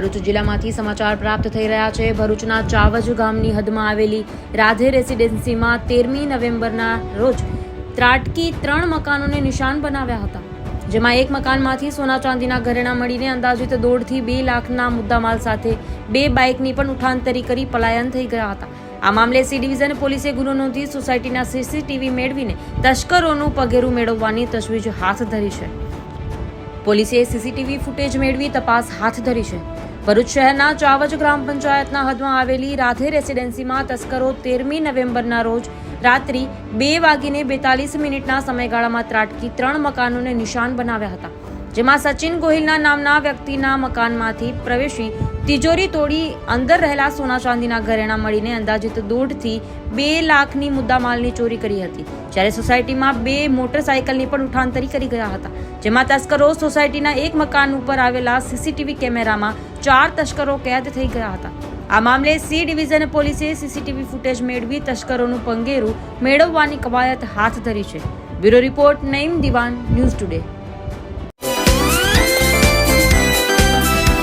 ભરૂચ જિલ્લામાંથી સમાચાર પ્રાપ્ત થઈ રહ્યા છે. ભરૂચના ચાવજ ગામની હદમાં આવેલી રાધે રેસિડેન્સીમાં તેરમી નવેમ્બરના રોજ ત્રાટકી ત્રણ મકાનોને નિશાન બનાવ્યા હતા, જેમાં એક મકાનમાંથી સોના ચાંદીના ઘરેણા મળીને અંદાજિત દોઢથી બે લાખના મુદ્દામાલ સાથે બે બાઇકની પણ ઉઠાંતરી કરી પલાયન થઈ ગયા હતા. આ મામલે સી ડિવિઝન પોલીસે ગુનો નોંધી સોસાયટીના સીસીટીવી મેળવીને તસ્કરોનું પગેરું મેળવવાની તજવીજ હાથ ધરી છે. પોલીસે સીસીટીવી ફૂટેજ મેળવી તપાસ હાથ ધરી છે. ભરૂચ શહેરના ચાવજ ગ્રામ પંચાયતના હદમાં આવેલી રાધે રેસિડેન્સીમાં તસ્કરો તેરમી નવેમ્બરના રોજ રાત્રિ બે વાગીને બેતાલીસ મિનિટના સમયગાળામાં ત્રાટકી ત્રણ મકાનોને નિશાન બનાવ્યા હતા, જેમાં સચિન ગોહિલના નામના વ્યક્તિના મકાનમાંથી પ્રવેશી તિજોરી તોડી અંદર રહેલા સોના ચાંદીના ઘરેણા મળીને અંદાજિત દોઢથી બે લાખની મુદ્દામાલની ચોરી કરી હતી. જ્યારે સોસાયટીમાં બે મોટરસાયકલની પણ ઉઠાંતરી કરી ગયા હતા, જેમાં તસ્કરો સોસાયટીના એક મકાન ઉપર આવેલા સીસીટીવી કેમેરામાં ચાર તસ્કરો કેદ થઈ ગયા હતા. આ મામલે સી ડિવિઝન પોલીસે સીસીટીવી ફૂટેજ મેળવી તસ્કરોનું પંગેરું મેળવવાની કવાયત હાથ ધરી છે. બ્યુરો રિપોર્ટ નઈમ દિવાન ન્યૂઝ ટુડે.